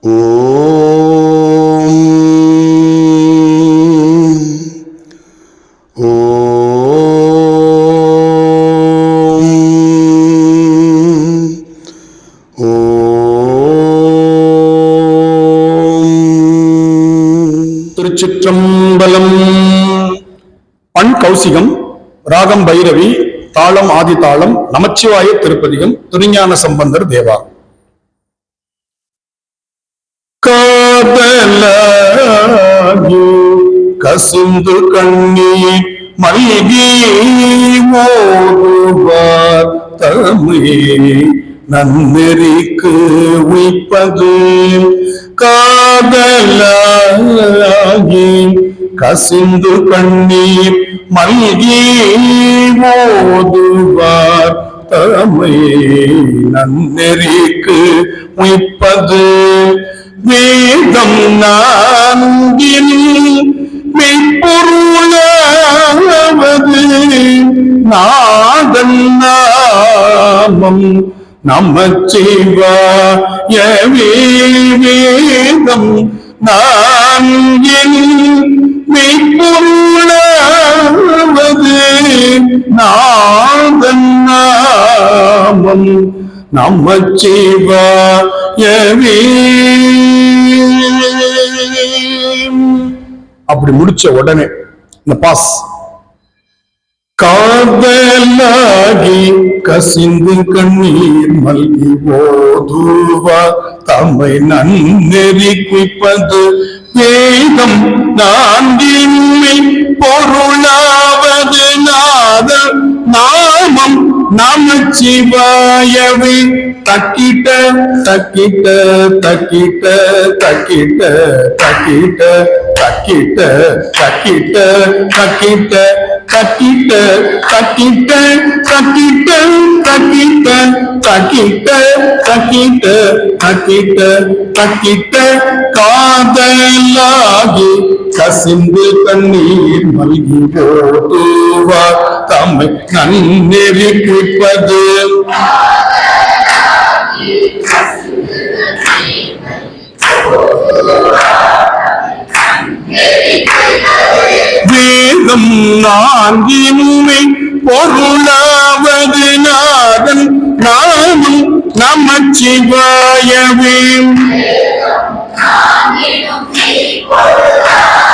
ஓம். ஓம். திருச்சிற்றம்பலம். பண் கௌசிகம் ராகம் பைரவி தாளம் ஆதி தாளம் நமச்சிவாய திருப்பதிகம் திருஞான சம்பந்தர் தேவா. காதலாகி கசிந்து கண்ணீர் மல்கி ஓடுவார் தமிழே நன்னெறிக்கு உய்ப்பது. காதலாகி கசிந்து கண்ணீர் மல்கி ஓதுவார் தமை நன்னெறிக்கு உய்ப்பது. வேதம் நான்கில் மெய்ப்பொருளாவது நாதன் நாமம் நமச்சிவாய வேதம் நான்கில் மெய்ப்பொருளாவது நாதன் நாமம் நமச்சிவாயவே அப்படி முடிச்ச உடனே இந்த பாஸ். காதலாகி கசிந்து கண்ணீர் மல்கி ஓதுவா. தம்மை நன்னெறி குய்ப்பது வேதம் நான்கின்மை நமச்சிவாயவே தக்கிட்ட தக்கிட்ட தக்கிட்ட தக்கிட்ட தக்கிட்ட தக்கிட்ட தக்கிட்ட தக்கிட்ட தக்கிட்ட தக்கிட்ட தக்கிட்ட தக்கிட்ட தக்கிட்ட தக்கிட்ட தக்கிட்ட தக்கிட்ட காதலாகி கசிந்து கண்ணீர் மல்கி போட்டுவார் தம் கண்ணிருப்பது வேதம் நான்கினுமே பொருளாவது நாதன் நாமும் நமச்சிவாயவே. நான்கினுமே பொருளாவது